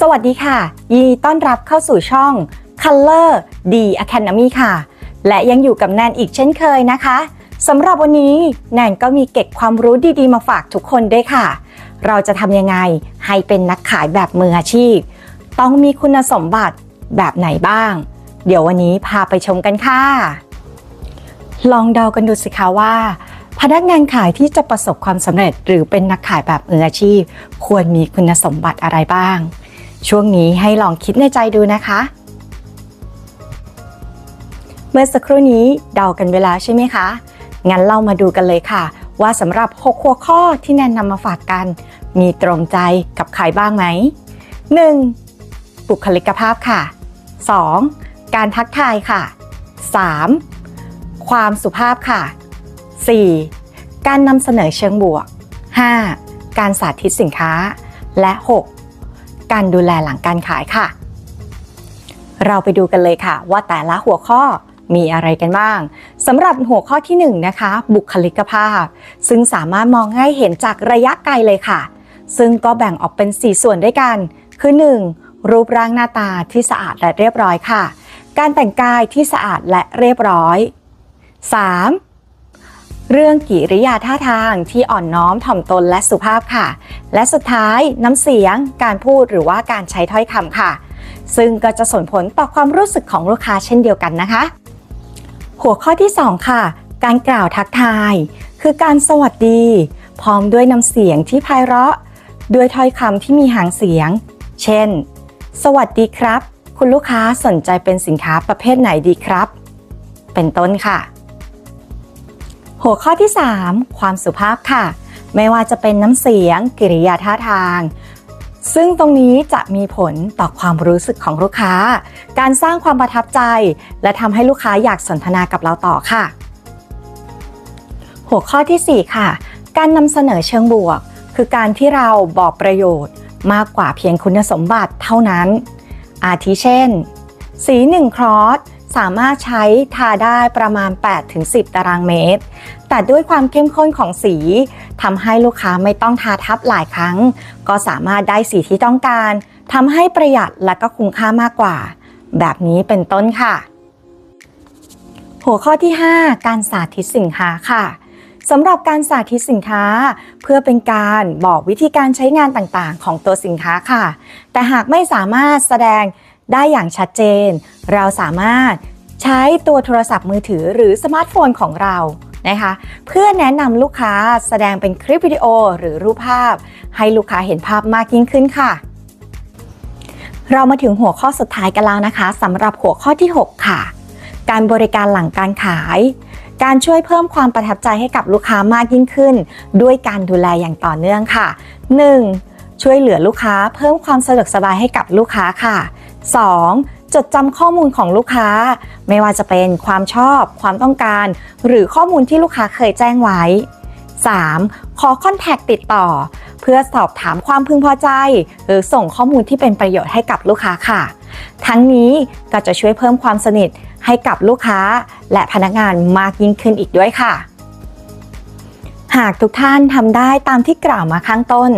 สวัสดีค่ะยินดีต้อนรับเข้าสู่ช่อง Color D Academy ค่ะ และยังอยู่กับแนนอีกเช่นเคยนะคะสำหรับวันนี้แนนก็มีเก็บความรู้ดีๆ มาฝากทุกคนด้วยค่ะ เราจะทำยังไงให้เป็นนักขายแบบมืออาชีพ ต้องมีคุณสมบัติแบบไหนบ้าง เดี๋ยววันนี้พาไปชมกันค่ะ ลองเดากันดูสิคะว่า พนักงานขายที่จะประสบความสำเร็จหรือเป็นนักขายแบบมืออาชีพ ควรมีคุณสมบัติอะไรบ้าง ช่วงนี้ให้ลองคิดในใจดูนะคะ เมื่อสักครู่นี้เดากันเวลาใช่ไหมคะ งั้นเรามาดูกันเลยค่ะ ว่าสำหรับ 6 หัวข้อที่แนนนำมาฝากกัน มีตรงใจกับใครบ้างไหม 1. บุคลิกภาพค่ะ 2. การทักทายค่ะ 3. ความสุภาพค่ะ 4. การนำเสนอเชิงบวก 5. การสาธิตสินค้า และ 6. การดูแลหลังการขายค่ะ เราไปดูกันเลยค่ะ ว่าแต่ละหัวข้อมีอะไรกันบ้างสำหรับหัวข้อที่1นนะคะ บุคลิกภาพ ซึ่งสามารถมองให้เห็นจากระยะไกลเลยค่ะ ซึ่งก็แบ่งออกเป็น 4 ส่วนด้วยกัน คือ 1. รูปร่างหน้าตาที่สะอาดและเรียบร้อยค่ะ การแต่งกายที่สะอาดและเรียบร้อย 3. เรื่องกิริยาท่าทางที่อ่อนน้อมถ่อมตนและสุภาพค่ะ และสุดท้ายน้ำเสียง การพูดหรือว่าการใช้ถ้อยคำค่ะ ซึ่งก็จะส่งผลต่อความรู้สึกของลูกค้าเช่นเดียวกันนะคะ หัวข้อที่ 2 ค่ะ การกล่าวทักทาย คือการสวัสดี พร้อมด้วยน้ำเสียงที่ไพเราะ ด้วยถ้อยคำที่มีหางเสียง เช่น สวัสดีครับ คุณลูกค้าสนใจเป็นสินค้าประเภทไหนดีครับ เป็นต้นค่ะ หัวข้อที่ 3 ความสุภาพค่ะ ไม่ว่าจะเป็นน้ำเสียง กิริยาท่าทาง ซึ่งตรงนี้จะมีผลต่อความรู้สึกของลูกค้า การสร้างความประทับใจ และทำให้ลูกค้าอยากสนทนากับเราต่อค่ะ หัวข้อที่ 4 ค่ะ การนำเสนอเชิงบวก คือการที่เราบอกประโยชน์มากกว่าเพียงคุณสมบัติเท่านั้น อาทิเช่น สี1ครอส สามารถใช้ทาได้ประมาณ 8-10 ตารางเมตร แต่ด้วยความเข้มข้นของสีทำให้ลูกค้าไม่ต้องทาทับหลายครั้ง ก็สามารถได้สีที่ต้องการทำให้ประหยัดและก็คุ้มค่ามากกว่า แบบนี้เป็นต้นค่ะ หัวข้อที่ 5 การสาธิตสินค้าค่ะสำหรับการสาธิตสินค้า เพื่อเป็นการบอกวิธีการใช้งานต่างๆ ของตัวสินค้าค่ะ แต่หากไม่สามารถแสดง ได้อย่างชัดเจน เราสามารถใช้ตัวโทรศัพท์มือถือหรือสมาร์ทโฟนของเรานะคะเพื่อแนะนำลูกค้าแสดงเป็นคลิปวิดีโอหรือรูปภาพ ให้ลูกค้าเห็นภาพมากยิ่งขึ้นค่ะ เรามาถึงหัวข้อสุดท้ายกันแล้วนะคะสำหรับหัวข้อที่ 6 ค่ะ การบริการหลังการขาย การช่วยเพิ่มความประทับใจให้กับลูกค้ามากยิ่งขึ้น ด้วยการดูแลอย่างต่อเนื่องค่ะ 1. ช่วยเหลือลูกค้าเพิ่มความสะดวกสบายให้กับลูกค้าค่ะ 2. จดจำข้อมูลของลูกค้า ไม่ว่าจะเป็นความชอบ ความต้องการ หรือข้อมูลที่ลูกค้าเคยแจ้งไว้ 3. ขอคอนแทคติดต่อ เพื่อสอบถามความพึงพอใจ หรือส่งข้อมูลที่เป็นประโยชน์ให้กับลูกค้าค่ะ ทั้งนี้ก็จะช่วยเพิ่มความสนิทให้กับลูกค้า และพนักงานมากยิ่งขึ้นอีกด้วยค่ะ หากทุกท่านทำได้ตามที่กล่าวมาข้างต้น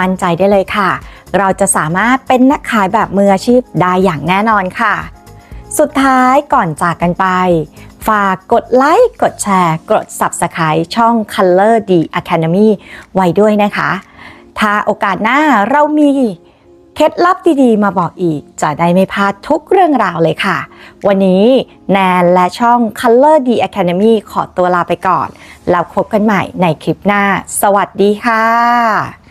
มั่นใจได้เลยค่ะ เราจะสามารถเป็นนักขายแบบมืออาชีพได้อย่างแน่นอนค่ะ สุดท้ายก่อนจากกันไป ฝากกดไลค์ กดแชร์ กด Subscribe ช่อง Color D Academy ไว้ด้วยนะคะ ถ้าโอกาสหน้าเรามีเคล็ดลับดีๆ มาบอกอีก จะได้ไม่พลาดทุกเรื่องราวเลยค่ะ วันนี้แนนและช่อง Color D Academy ขอตัวลาไปก่อน แล้วพบกันใหม่ในคลิปหน้า สวัสดีค่ะ